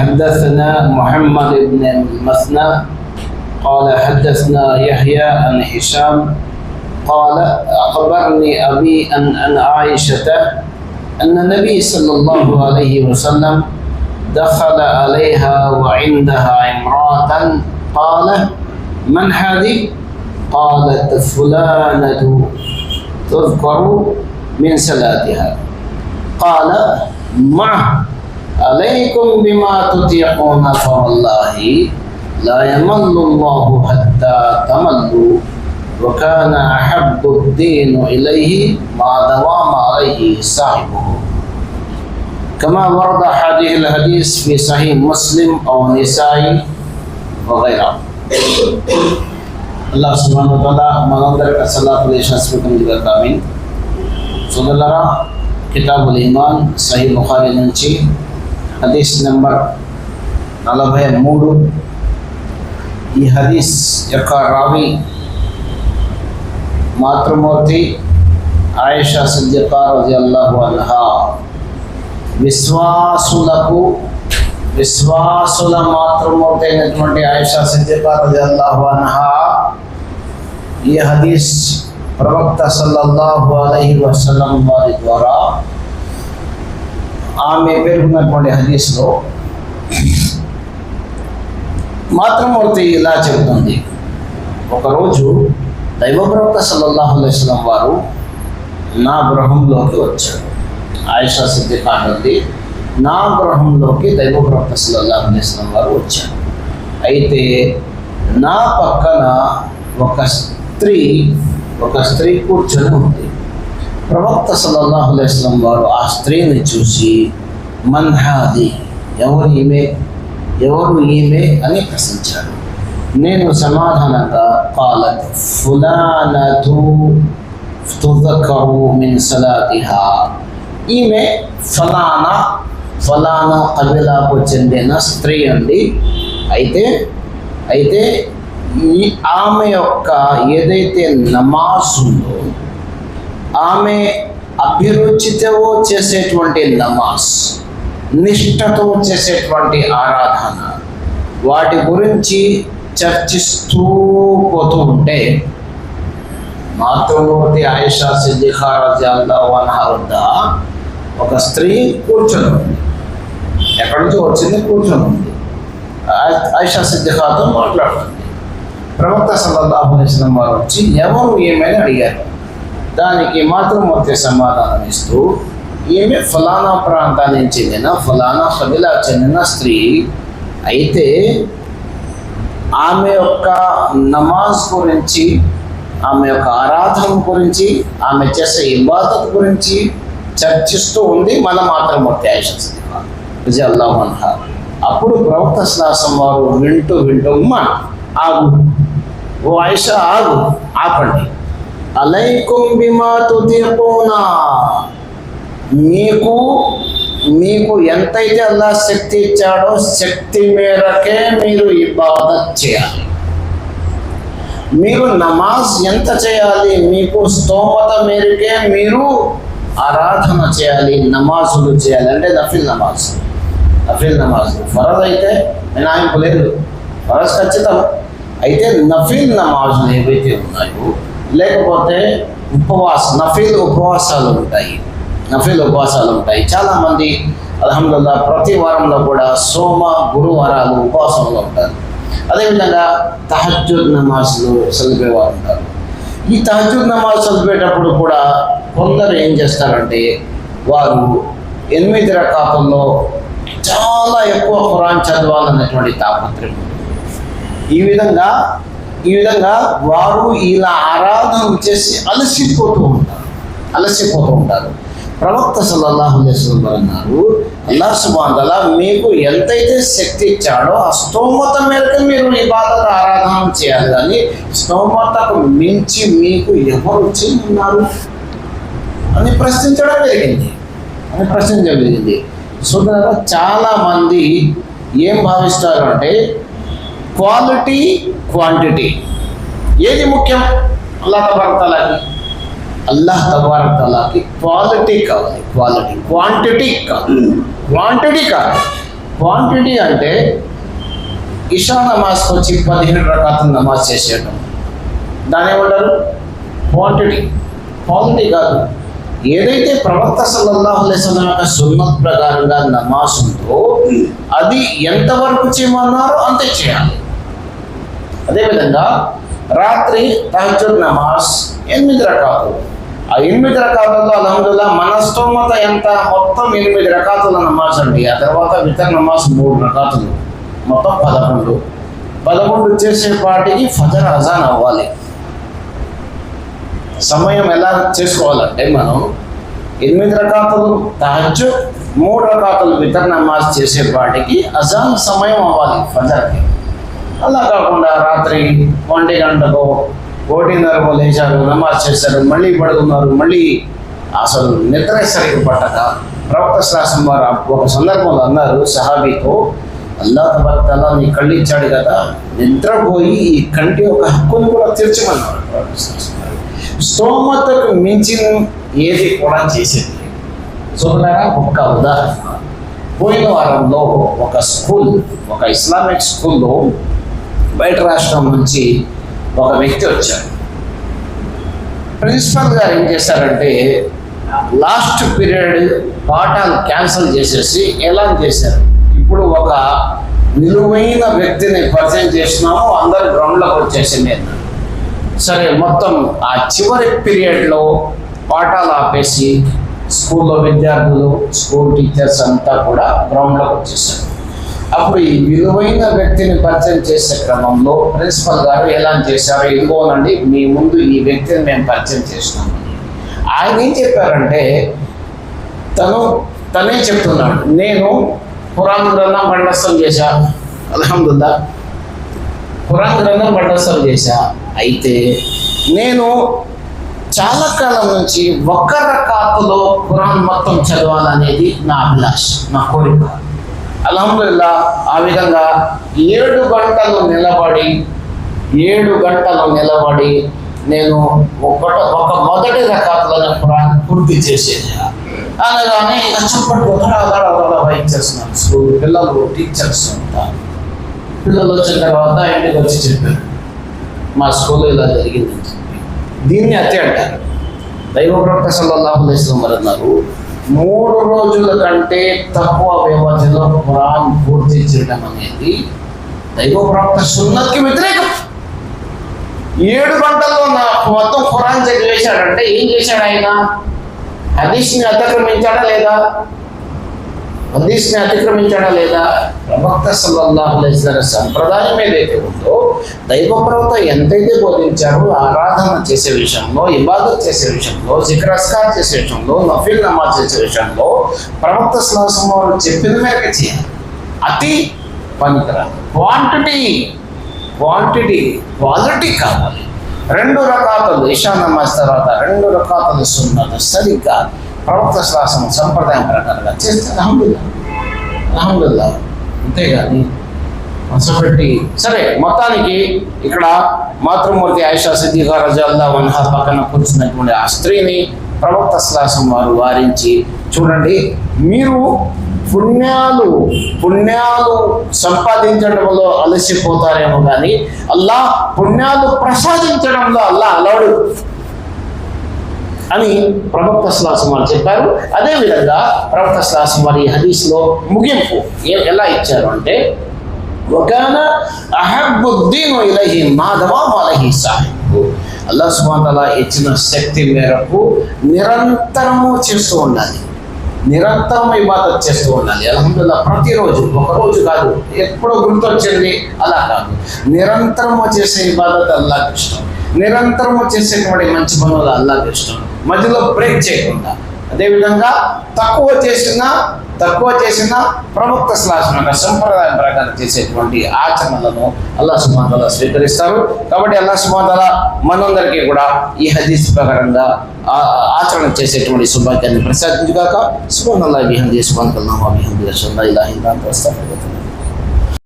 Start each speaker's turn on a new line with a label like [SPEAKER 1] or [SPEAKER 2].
[SPEAKER 1] حدثنا محمد بن المثنى قال حدثنا يحيى عن هشام قال أخبرني أبي أن أن عائشة أن النبي صلى الله عليه وسلم دخل عليها وعندها امرأة قال من هذه؟ قالت فلانة تذكر من صلاتها قال معه عليكم بما تطيقون فوالله لا يمل الله حتى تملوا وكان أحب الدين إليه ما دوام عليه صاحبه. كما ورد هذه الحديث في صحيح مسلم أو نسائي وغيره. الله سبحانه وتعالى তাআলা আমাদের الصلاة عليه وسلم শাস্তি কম দিবেন আমিন সুবহানাল্লাহ কিতাবুল ঈমান హదీస్ నెంబర్ నలభై మూడు. ఈ హదీస్ యొక్క రావి మాతృమూర్తి ఆయేషా సిద్దికా రజల్లాహు అన్హా. విశ్వాసులకు విశ్వాసుల మాతృమూర్తి అయినటువంటి ఆయేషా సిద్దికా రజల్లాహు అన్హా ఈ హదీస్ ప్రవక్త సల్లల్లాహు అలహి వసలం వారి ద్వారా ఆమె పేర్కొన్నటువంటి హదీస్లో మాతృమూర్తి ఇలా చెబుతుంది. ఒకరోజు దైవప్రవక్త సల్లల్లాహు వారు నా గృహంలోకి వచ్చారు. ఆయుషా సిద్ధి కానుంది నా గృహంలోకి దైవప్రవక్త సల్లల్లాహు వారు వచ్చారు. అయితే నా పక్కన ఒక స్త్రీ ఒక స్త్రీ కూర్చొని ఉంది. ప్రవక్త సల్లల్లాహు వారు ఆ స్త్రీని చూసి మన్హాది ఎవరు ఈమె? ఎవరు ఈమె? అని ప్రశ్నించారు నేను సమాధానంగా కాలత్ ఫులానతు తుదకరు మిన్ సలాతిహా. ఈమె ఫలానా? ఫలానా కబిలాకు చెందిన స్త్రీ అండి. అయితే అయితే ఈ ఆమె యొక్క ఏదైతే నమాజ్ ఉందో ఆమె అభిరుచితో చేసేటువంటి నమాజ్ నిష్ఠతో చేసేటువంటి ఆరాధన వాటి గురించి చర్చిస్తూ పోతూ ఉంటే మాతృమూర్తి ఆయుషా సిద్దిఖా వద్ద ఒక స్త్రీ కూర్చొని ఉంది ఎక్కడి నుంచి వచ్చింది? కూర్చొని ఉంది ఆయుషా ఆయిషా మాట్లాడుతుంది. ప్రవక్త సల్లల్లాహు అలైహి వారు వచ్చి ఎవరు ఏమైనా అడిగారు? దానికి మాత్రం మొత్తం సమాధానం ఇస్తూ ఈమె ఫలానా ప్రాంతానికి చెందిన ఫలానా కబిలా చెందిన స్త్రీ. అయితే ఆమె యొక్క నమాజ్ గురించి ఆమె యొక్క ఆరాధన గురించి ఆమె చేసే ఇబాదత్ గురించి చర్చిస్తూ ఉంది మన మాత్రం ఆయిషా అల్లాహ్ అప్పుడు ప్రవక్త శ్లాసం వారు వింటూ వింటూ ఉమ్మా ఆగు. ఓ ఆయుష ఆగు. ఆపండి. అలైకుం బిమా తుదికునా మీకు మీకు ఎంతైతే అల్లా శక్తి ఇచ్చాడో శక్తి మేరకే మీరు ఇబాదత్ చేయాలి. మీరు నమాజ్ ఎంత చేయాలి మీకు స్తోమత మేరకే మీరు ఆరాధన చేయాలి నమాజులు చేయాలి. అంటే నఫిల్ నమాజ్. నఫిల్ నమాజ్. ఫరజ్ అయితే మినాయింపు లేదు. ఫరజ్ ఖచ్చితం. అయితే నఫిల్ నమాజులు ఏవైతే ఉన్నాయో లేకపోతే ఉపవాస నఫీల్ ఉపవాసాలు ఉంటాయి. నఫీల్ ఉపవాసాలు ఉంటాయి. చాలామంది అలహమ్దుల్లా ప్రతి వారంలో కూడా సోమ గురువారాలు ఉపవాసంలో ఉంటారు. అదేవిధంగా తహజుద్ నమాజ్లు చదివేవారు ఉంటారు. ఈ తహజుద్ నమాజ్ చదివేటప్పుడు కూడా కొందరు ఏం చేస్తారంటే వారు ఎనిమిది రకాలలో చాలా ఎక్కువ ఖురాన్ చదవాలన్నటువంటి తాపత్రయం. ఈ విధంగా ఈ విధంగా వారు ఇలా ఆరాధన చేసి అలసిపోతూ ఉంటారు. అలసిపోతూ ఉంటారు. ప్రవక్త సల్లల్లాహు అలైహి అన్నారు అల్లా సుబ్హానహు మీకు ఎంతైతే శక్తి ఇచ్చాడో ఆ స్తోమత మేరకు మీరు ఈ ఇబాదత్ ఆరాధన చేయాలి. కానీ స్తోమతకు మించి మీకు ఎవరు వచ్చి ఉన్నారు? అని ప్రశ్నించడం జరిగింది. అని ప్రశ్నించడం జరిగింది. సుందర చాలా మంది ఏం భావిస్తారు అంటే క్వాలిటీ క్వాంటిటీ ఏది ముఖ్యం? అల్లాహ్ తబారతలాకి అల్లాహ్ తబారతలాకి క్వాలిటీ కావాలి. క్వాలిటీ క్వాంటిటీ కాదు క్వాంటిటీ కాదు క్వాంటిటీ అంటే ఇషా నమాజ్కి వచ్చి పదిహేను రకాల నమాజ్ చేసేయడం దాని ఏమంటారు? క్వాంటిటీ క్వాలిటీ కాదు. ఏదైతే ప్రవక్త సల్లల్లాహు అలైహి యొక్క సున్నత్ ప్రకారంగా నమాజ్ ఉందో అది ఎంతవరకు చేయమన్నారో అంతే చేయాలి. అదేవిధంగా రాత్రి తహజుద్ నమాజ్ ఎనిమిది రకాలు. ఆ ఎనిమిది రకాలలో అలహదుల్లా మన స్తోమత ఎంత? మొత్తం ఎనిమిది రకాతుల నమాజ్ అండి. ఆ తర్వాత వితర్ నమాజ్ మూడు రకాతులు మొత్తం పదకొండు. పదకొండు చేసేపాటికి ఫజర్ అజాన్ అవ్వాలి. సమయం ఎలా చేసుకోవాలంటే మనం ఎనిమిది రకాతులు తహజు మూడు రకాతులు వితర నమాజ్ చేసేపాటికి అజాన్ సమయం అవ్వాలి ఫజర్కి. అలా కాకుండా రాత్రి ఒంటి గంటకు ఒకటిన్నరకు లేచారు నమాజ్ చేశారు మళ్ళీ పడుతున్నారు మళ్ళీ అసలు నిద్ర సరిగ్గా పట్టక ప్రవక్త శాసనం వారు ఒక సందర్భంలో అన్నారు సహాబీతో అల్లా తబర్తలా నీ కళ్ళు ఇచ్చాడు కదా నిద్రపోయి ఈ కంటి ఒక హక్కును కూడా తీర్చమన్నారు స్తోమతకు మించిన ఏది కూడా చేసేది చూడలేరా ఒక్క ఉదాహరణ. పోయిన వారంలో ఒక స్కూల్ ఒక ఇస్లామిక్ స్కూల్లో బయట రాష్ట్రం నుంచి ఒక వ్యక్తి వచ్చాడు. ప్రిన్సిపల్ గారు ఏం చేశారంటే లాస్ట్ పీరియడ్ పాఠాలు క్యాన్సిల్ చేసేసి ఎలా చేశారు. ఇప్పుడు ఒక విలువైన వ్యక్తిని పరిచయం చేసినాము అందరు గ్రౌండ్లోకి వచ్చేసింది. నేను సరే మొత్తం ఆ చివరి పీరియడ్లో పాఠాలు ఆపేసి స్కూల్లో విద్యార్థులు స్కూల్ టీచర్స్ అంతా కూడా గ్రౌండ్లోకి వచ్చేసారు. అప్పుడు ఈ విలువైన వ్యక్తిని పరిచయం చేసే క్రమంలో ప్రిన్సిపల్ గారు ఎలా చేశారు ఎందుకోనండి మీ ముందు ఈ వ్యక్తిని మేము పరిచయం చేసినాం. ఆయన ఏం చెప్పారంటే తను తనే చెప్తున్నాడు నేను పురాణ గ్రంథం కంఠస్థం చేశా. అలహమ్దుల్లా పురాణ గ్రంథం కంఠస్థం చేశా. అయితే నేను చాలా కాలం నుంచి ఒక్క రకాతులో ఖురాన్ మొత్తం చదవాలనేది నా అభిలాష నా కోరిక. అల్హమ్దుల్లా ఆ విధంగా ఏడు గంటలు నిలబడి ఏడు గంటలు నిలబడి నేను ఒకట ఒక మొదటి రకాలను ఖురాన్ పూర్తి చేసేది. అనగానే ఇక చప్పట్లు వహించేస్తున్నాను స్కూల్ పిల్లలు టీచర్స్ ఉంటారు పిల్లలు వచ్చిన తర్వాత ఇంటికి వచ్చి చెప్పారు మా స్కూల్లో ఇలా జరిగిందని చెప్పి. దీన్ని హత్య అంటారు. దైవ ప్రొఫెసర్ సల్లల్లాహు అలైహి వారు అన్నారు మూడు రోజుల కంటే తక్కువ వ్యవధిలో ఖురాన్ పూర్తి చేయడం అనేది దైవ ప్రవక్త సున్నత్కి వ్యతిరేకం. ఏడు గంటల్లో నా మొత్తం ఖురాన్ చదివేశాడంటే ఏం చేశాడు ఆయన? హదీష్ని అతిక్రమించాడా లేదా? హదీస్ని అతిక్రమించడా లేదా? ప్రవక్త సల్లల్లాహు సంప్రదాయం ఏదైతే ఉందో దైవ ప్రవక్త ఎంతైతే బోధించారో ఆరాధన చేసే విషయంలో ఇబాదత్ చేసే విషయంలో జిక్రస్కార్ చేసే విషయంలో నఫిల్ నమాజ్ చేసే విషయంలో ప్రవక్త శ్లాసం వారు చెప్పిన మేరకు చేయాలి. అతి పనికిరాదు క్వాంటిటీ క్వాంటిటీ క్వాలిటీ కావాలి. రెండు రకాలు ఇషా నమాజ్ తర్వాత రెండు రకాలు సున్నత సరిగ్గా ప్రవక్త శ్వాసం సంప్రదాయం ప్రకారంగా చేస్తే అహమ్మదుల్లా అహమ్మదుల్లా అంతేగాని మనసుపెట్టి సరే మొత్తానికి ఇక్కడ మాతృమూర్తి ఆయిషా సిద్దిగా రజల్లా వన్హా పక్కన కూర్చున్నటువంటి ఆ స్త్రీని ప్రవక్త శ్లాసం వారు వారించి చూడండి మీరు పుణ్యాలు పుణ్యాలు సంపాదించడంలో అలసిపోతారేమో కానీ అల్లా పుణ్యాలు ప్రసాదించడంలో అల్లా అలవడు అని ప్రవక్త శ్లాసం వారు చెప్పారు. అదేవిధంగా ప్రవక్త శ్లాసం వారి హదీస్లో ముగింపు ఎలా ఇచ్చారు అంటే ఒకన అహబుద్దీన్ ఇలహి మాధవ వలహి సాహిబు. అల్లా ఇచ్చిన శక్తి మేరకు నిరంతరము చేస్తూ ఉండాలి. నిరంతరం ఇబాదత్ చేస్తూ ఉండాలి. అలహమ్దుల్లా ప్రతిరోజు ఒకరోజు కాదు ఎప్పుడో గుర్తొచ్చింది అలా కాదు. నిరంతరము చేసే ఇబాదత్ అల్లాకి ఇష్టం. నిరంతరము చేసేటువంటి మంచి పనులు అల్లాకి ఇష్టం. మధ్యలో బ్రేక్ చేయకుండా. అదేవిధంగా తక్కువ చేసిన తక్కువ చేసిన ప్రవక్త శ్లాసన సంప్రదాయం ప్రకారం చేసేటువంటి ఆచరణలను అల్లా సుమాతల స్వీకరిస్తారు. కాబట్టి అల్లా సుమాతల మనందరికీ కూడా ఈ హదీస్ ప్రకారంగా ఆచరణ చేసేటువంటి సుభాగ్యాన్ని ప్రసాదించుగాక. సుమాన్ అల్లా విహం చేసుకొని ఇలా ఇలా వస్తాను